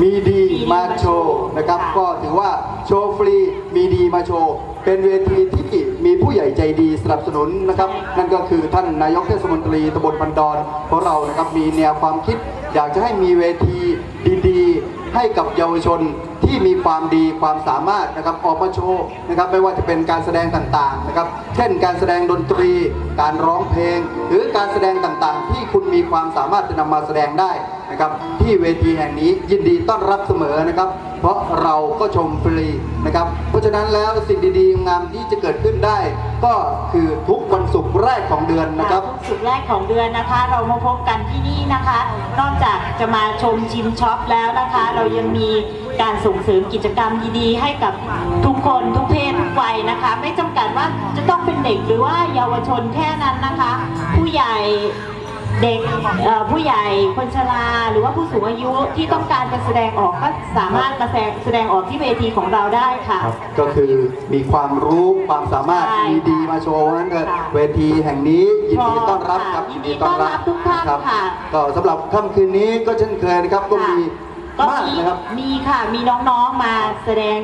มีดีมาโชว์นะครับ ก็ถือว่าโชว์ฟรีมีดีมาโชว์เป็นเวทีที่มีผู้ใหญ่ใจดีสนับสนุนนะครับ นั่นก็คือท่านนายกเทศมนตรีตำบลพันดอนของเรานะครับมีแนวความคิด อยากจะให้มีเวทีดีๆ ให้กับเยาวชนที่มีความดีความสามารถนะครับออกมาโชว์นะครับไม่ว่าจะเป็นการแสดงต่างๆนะครับ เช่นการแสดงดนตรี การร้องเพลง หรือ การแสดงต่างๆ ที่คุณมีความสามารถจะนำมาแสดงได้นะครับ ที่เวทีแห่งนี้ยินดีต้อนรับเสมอนะครับ เพราะเราก็ชมฟรีนะครับ เพราะฉะนั้นแล้วสิ่งดีๆงามที่จะเกิดขึ้นได้ ก็คือทุกวันศุกร์แรกของเดือนนะครับทุกสุดแรกของเดือนนะคะ เรามาพบกันที่นี่นะคะ นอกจากจะมาชมชิมช็อปแล้วนะคะ เรายังมีการส่งเสริมกิจกรรมดีๆ ให้กับทุกคนทุกเพศทุกวัยนะคะ ไม่จำกัดว่าจะต้องเป็นเด็กหรือว่าเยาวชนแค่นั้นนะคะ เด็กเอ่อผู้ใหญ่คนชราหรือว่าผู้สูงอายุที่ต้องการจะแสดงออกก็สามารถมาแสดงแสดงออกที่เวทีของเราได้ค่ะครับก็คือมีความรู้ความสามารถใช่มีดีมาโชว์นั้นเถอะค่ะเวทีแห่งนี้ยินดีต้อนรับครับยินดีต้อนรับทุกท่านครับค่ะก็สำหรับค่ำคืนนี้ก็เช่นเคยนะครับก็มีก็มากมีนะครับมีค่ะมีน้องๆมาแสดง